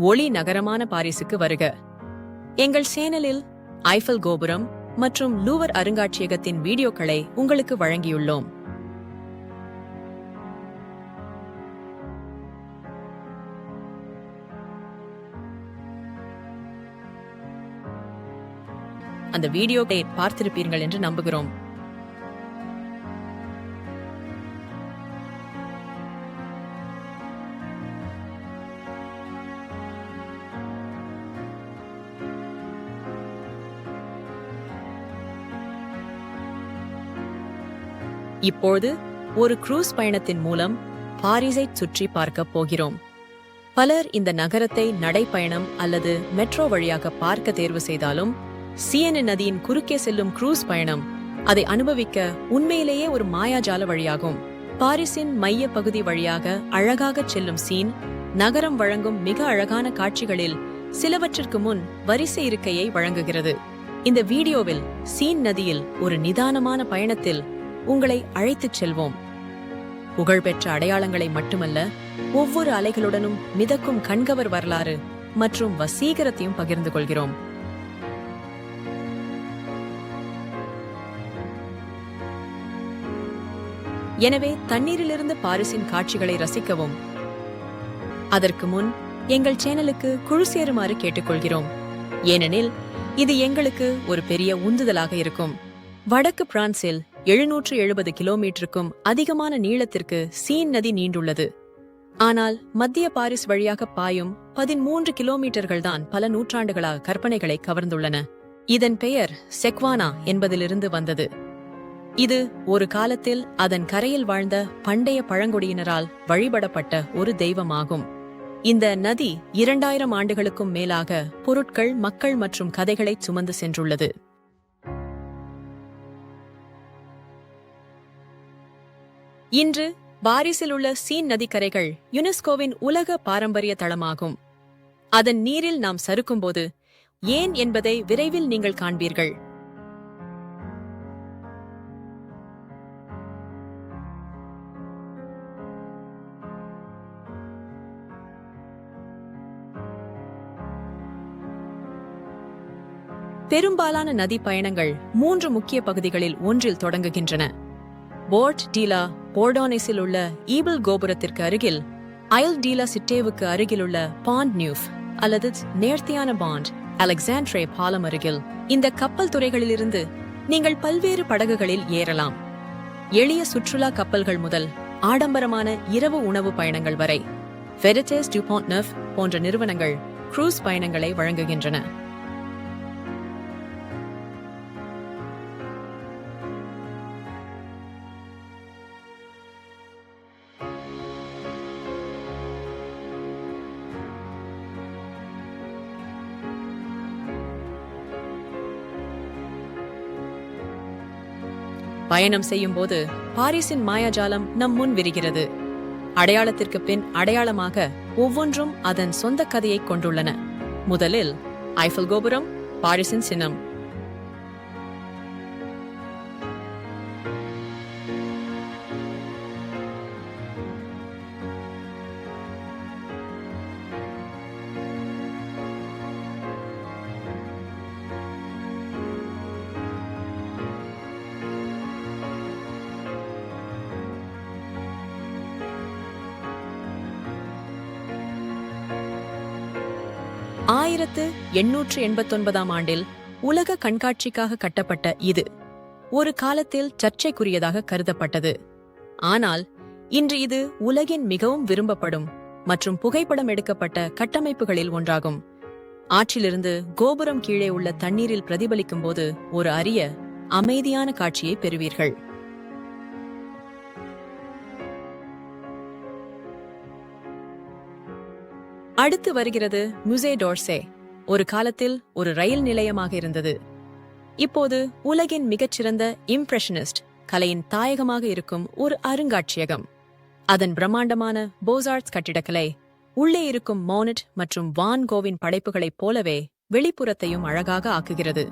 ஒளி நகரமான பாரிஸுக்கு வருக. எங்கள் சேனலில் ஐஃபல் கோபுரம் மற்றும் லூவர் அருங்காட்சியகத்தின் வீடியோக்களை உங்களுக்கு வழங்கியுள்ளோம். அந்த வீடியோவை பார்த்திருப்பீர்கள் என்று நம்புகிறோம். இப்போது ஒரு குரூஸ் பயணத்தின் மூலம் பாரிஸை சுற்றி பார்க்க போகிறோம். பலர் இந்த நகரத்தை நடைப்பயணம் அல்லது மெட்ரோ வழியாக பார்க்க தேர்வு செய்தாலும் சியன நதியின் குறுக்கே செல்லும் குரூஸ் பயணம் அதை அனுபவிக்க உண்மையிலேயே ஒரு மாயாஜால வழியாகும். பாரிஸின் மைய பகுதி வழியாக அழகாக செல்லும் சீன் நகரம் வழங்கும் மிக அழகான காட்சிகளில் சிலவற்றிற்கு முன் வரிசை இருக்கையை வழங்குகிறது. இந்த வீடியோவில் சீன் நதியில் ஒரு நிதானமான பயணத்தில் உங்களை அழைத்துச் செல்வோம். புகழ்பெற்ற அடையாளங்களை மட்டுமல்ல ஒவ்வொரு அலைகளுடனும் மிதக்கும் கண்கவர் வரலாறு மற்றும் வசீகரத்தையும் பகிர்ந்து கொள்கிறோம். எனவே தண்ணீரிலிருந்து பாரிஸின் காட்சிகளை ரசிக்கவும். அதற்கு முன் எங்கள் சேனலுக்கு குழு சேருமாறு கேட்டுக்கொள்கிறோம். ஏனெனில் இது எங்களுக்கு ஒரு பெரிய உந்துதலாக இருக்கும். வடக்கு பிரான்சில் எழுநூற்று எழுபது கிலோமீட்டருக்கும் அதிகமான நீளத்திற்கு சீன் நதி நீண்டுள்ளது. ஆனால் மத்திய பாரிஸ் வழியாக பாயும் பதிமூன்று கிலோமீட்டர்கள் தான் பல நூற்றாண்டுகளாக கற்பனைகளை கவர்ந்துள்ளன. இதன் பெயர் செக்வானா என்பதிலிருந்து வந்தது. இது ஒரு காலத்தில் அதன் கரையில் வாழ்ந்த பண்டைய பழங்குடியினரால் வழிபடப்பட்ட ஒரு தெய்வமாகும். இந்த நதி இரண்டாயிரம் ஆண்டுகளுக்கும் மேலாக பொருட்கள் மக்கள் மற்றும் கதைகளை சுமந்து சென்றுள்ளது. இன்று பாரிஸில் உள்ள சீன் நதிக்கரைகள் யுனெஸ்கோவின் உலக பாரம்பரிய தளமாகும். அதன் நீரில் நாம் சறுக்கும்போது ஏன் என்பதை விரைவில் நீங்கள் காண்பீர்கள். பெரும்பாலான நதி பயணங்கள் மூன்று முக்கிய பகுதிகளில் ஒன்றில் தொடங்குகின்றன. போர்ட் டீலா போர்டானிஸில் உள்ள ஈபிள் கோபுரத்திற்கு அருகில் அயல் டீலா சிட்டேவுக்கு அருகிலுள்ள பாண்ட் நியூஃப் அல்லது நேர்த்தியான பாண்ட் அலெக்சாண்ட்ரே பாலம் அருகில். இந்த கப்பல் துறைகளிலிருந்து நீங்கள் பல்வேறு படகுகளில் ஏறலாம். எளிய சுற்றுலா கப்பல்கள் முதல் ஆடம்பரமான இரவு உணவு பயணங்கள் வரை ஃபெரிட்டேஸ் டுபாண்ட் நெஃப் போன்ற நிறுவனங்கள் க்ரூஸ் பயணங்களை வழங்குகின்றன. பயணம் செய்யும்போது பாரிஸின் மாயாஜாலம் நம் முன் விரிகிறது. அடையாளத்திற்கு பின் அடையாளமாக ஒவ்வொன்றும் அதன் சொந்த கதையை கொண்டுள்ளன. முதலில் ஐஃபல் கோபுரம் பாரிஸின் சின்னம். ஆயிரத்து எண்ணூற்று எண்பத்தொன்பதாம் ஆண்டில் உலக கண்காட்சிக்காக கட்டப்பட்ட இது ஒரு காலத்தில் சர்ச்சைக்குரியதாக கருதப்பட்டது. ஆனால் இன்று இது உலகின் மிகவும் விரும்பப்படும் மற்றும் புகைப்படம் எடுக்கப்பட்ட கட்டமைப்புகளில் ஒன்றாகும். ஆற்றிலிருந்து கோபுரம் கீழே உள்ள தண்ணீரில் பிரதிபலிக்கும் போது ஒரு அரிய அமைதியான காட்சியை பெறுவீர்கள். அடுத்து வருகிறது முசே டோர்சே ஒரு காலத்தில் ஒரு ரயில் நிலையமாக இருந்தது. இப்போது உலகின் மிகச்சிறந்த இம்ப்ரெஷனிஸ்ட் கலையின் தாயகமாக இருக்கும் ஒரு அருங்காட்சியகம். அதன் பிரம்மாண்டமான போசார்ட்ஸ் கட்டிடக்கலை உள்ளே இருக்கும் மோனட் மற்றும் வான் கோவின் படைப்புகளைப் போலவே வெளிப்புறத்தையும் அழகாக ஆக்குகிறது.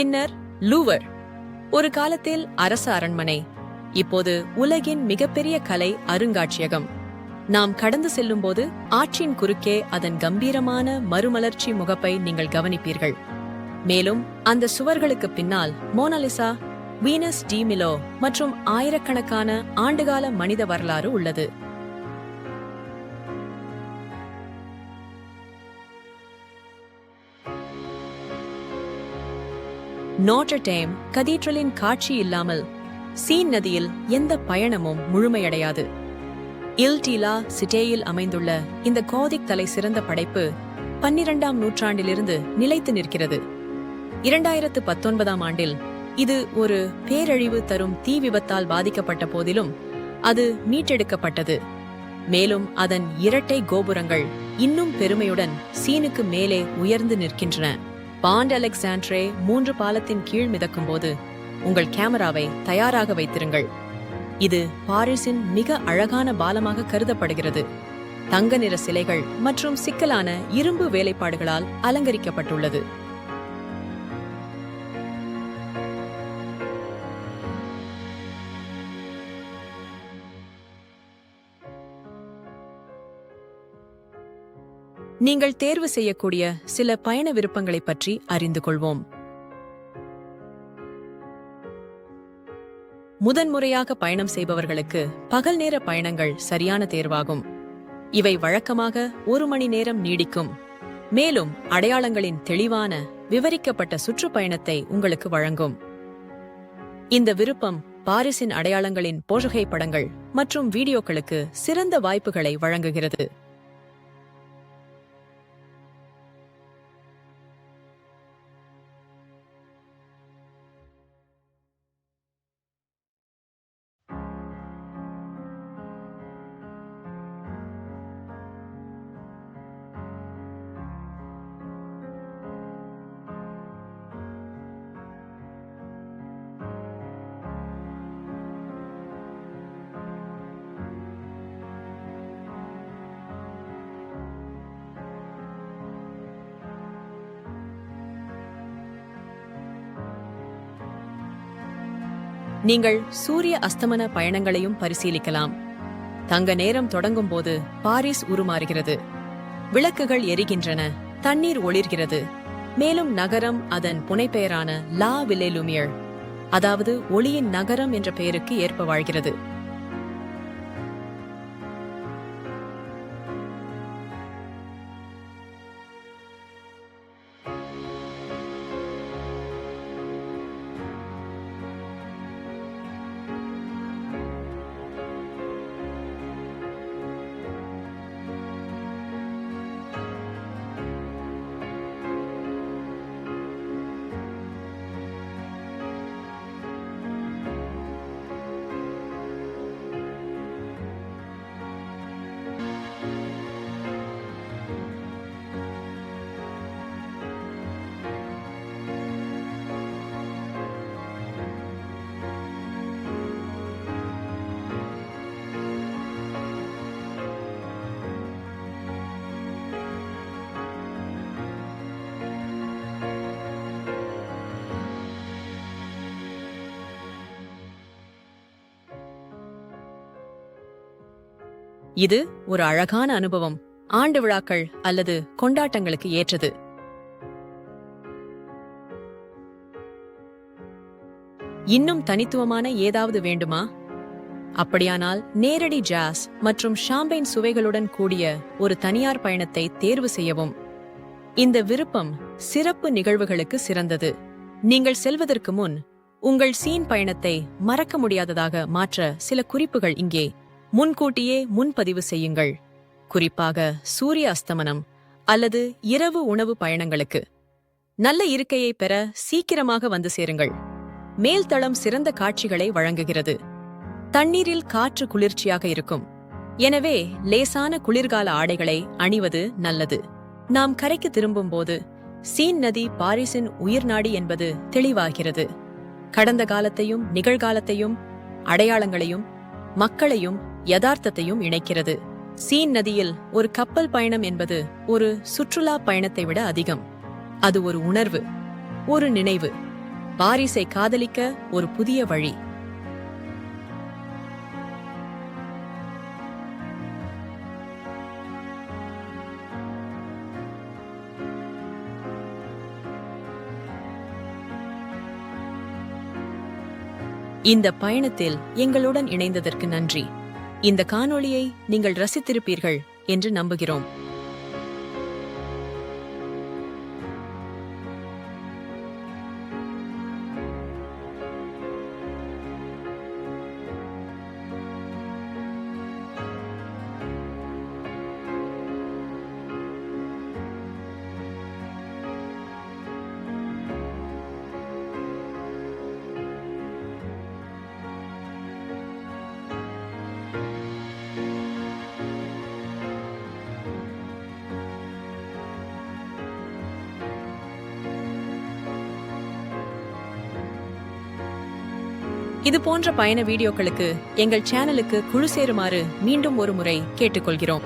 பின்னர் லூவர். ஒரு காலத்தில் அரச அரண்மனை இப்போது உலகின் மிகப்பெரிய கலை அருங்காட்சியகம். நாம் கடந்து செல்லும்போது ஆற்றின் குறுக்கே அதன் கம்பீரமான மறுமலர்ச்சி முகப்பை நீங்கள் கவனிப்பீர்கள். மேலும் அந்த சுவர்களுக்கு பின்னால் மோனாலிசா வீனஸ் டி மிலோ மற்றும் ஆயிரக்கணக்கான ஆண்டுகால மனித வரலாறு உள்ளது. நோட்டர் டேம் கதீட்ரலின் காட்சி இல்லாமல் சீன் நதியில் எந்த பயணமும் முழுமையடையாது. இல்டீலா சிட்டேயில் அமைந்துள்ள இந்த கோதிக் தலை சிறந்த படைப்பு பன்னிரண்டாம் நூற்றாண்டிலிருந்து நிலைத்து நிற்கிறது. இரண்டாயிரத்து பத்தொன்பதாம் ஆண்டில் இது ஒரு பேரழிவு தரும் தீ விபத்தால் பாதிக்கப்பட்ட போதிலும் அது மீட்டெடுக்கப்பட்டது. மேலும் அதன் இரட்டை கோபுரங்கள் இன்னும் பெருமையுடன் சீனுக்கு மேலே உயர்ந்து நிற்கின்றன. பாண்ட் அலெக்சாண்ட்ரே மூன்று பாலத்தின் கீழ் மிதக்கும் போது உங்கள் கேமராவை தயாராக வைத்திருங்கள். இது பாரிஸின் மிக அழகான பாலமாக கருதப்படுகிறது. தங்க நிற சிலைகள் மற்றும் சிக்கலான இரும்பு வேலைப்பாடுகளால் அலங்கரிக்கப்பட்டுள்ளது. நீங்கள் தேர்வு செய்யக்கூடிய சில பயண விருப்பங்களை பற்றி அறிந்து கொள்வோம். முதன்முறையாக பயணம் செய்பவர்களுக்கு பகல் நேர பயணங்கள் சரியான தேர்வாகும். இவை வழக்கமாக ஒரு மணி நேரம் நீடிக்கும். மேலும் அடையாளங்களின் தெளிவான விவரிக்கப்பட்ட சுற்றுப்பயணத்தை உங்களுக்கு வழங்கும். இந்த விருப்பம் பாரிஸின் அடையாளங்களின் போஷகை படங்கள் மற்றும் வீடியோக்களுக்கு சிறந்த வாய்ப்புகளை வழங்குகிறது. நீங்கள் சூரிய அஸ்தமன பயணங்களையும் பரிசீலிக்கலாம். தங்க நேரம் தொடங்கும் போது பாரிஸ் உருமாறுகிறது. விளக்குகள் எரிகின்றன தண்ணீர் ஒளிர்கிறது. மேலும் நகரம் அதன் புனைப்பெயரான லா வில்லேலுமியர் அதாவது ஒளியின் நகரம் என்ற பெயருக்கு ஏற்ப வாழ்கிறது. இது ஒரு அழகான அனுபவம். ஆண்டு விழாக்கள் அல்லது கொண்டாட்டங்களுக்கு ஏற்றது. இன்னும் தனித்துவமான ஏதாவது வேண்டுமா? அப்படியானால் நேரடி ஜாஸ் மற்றும் ஷாம்பைன் சுவைகளுடன் கூடிய ஒரு தனியார் பயணத்தை தேர்வு செய்யவும். இந்த விருப்பம் சிறப்பு நிகழ்வுகளுக்கு சிறந்தது. நீங்கள் செல்வதற்கு முன் உங்கள் சீன் பயணத்தை மறக்க முடியாததாக மாற்ற சில குறிப்புகள் இங்கே. முன்கூட்டியே முன்பதிவு செய்யுங்கள். குறிப்பாக சூரிய அஸ்தமனம் அல்லது இரவு உணவு பயணங்களுக்கு. நல்ல இருக்கையை பெற சீக்கிரமாக வந்து சேருங்கள். மேல்தளம் சிறந்த காட்சிகளை வழங்குகிறது. தண்ணீரில் காற்று குளிர்ச்சியாக இருக்கும். எனவே லேசான குளிர்கால ஆடைகளை அணிவது நல்லது. நாம் கரைக்கு திரும்பும்போது சீன் நதி பாரிஸின் உயிர்நாடி என்பது தெளிவாகிறது. கடந்த காலத்தையும் நிகழ்காலத்தையும் அடையாளங்களையும் மக்களையும் யதார்த்தத்தையும் இணைக்கிறது. சீன் நதியில் ஒரு கப்பல் பயணம் என்பது ஒரு சுற்றுலா பயணத்தை விட அதிகம். அது ஒரு உணர்வு ஒரு நினைவு. பாரிஸை காதலிக்க ஒரு புதிய வழி. இந்த பயணத்தில் எங்களுடன் இணைந்ததற்கு நன்றி. இந்த காணொளியை நீங்கள் ரசித்திருப்பீர்கள் என்று நம்புகிறோம். இது போன்ற பயண வீடியோக்களுக்கு எங்கள் சேனலுக்கு குழு சேருமாறு மீண்டும் ஒரு முறை கேட்டுக்கொள்கிறோம்.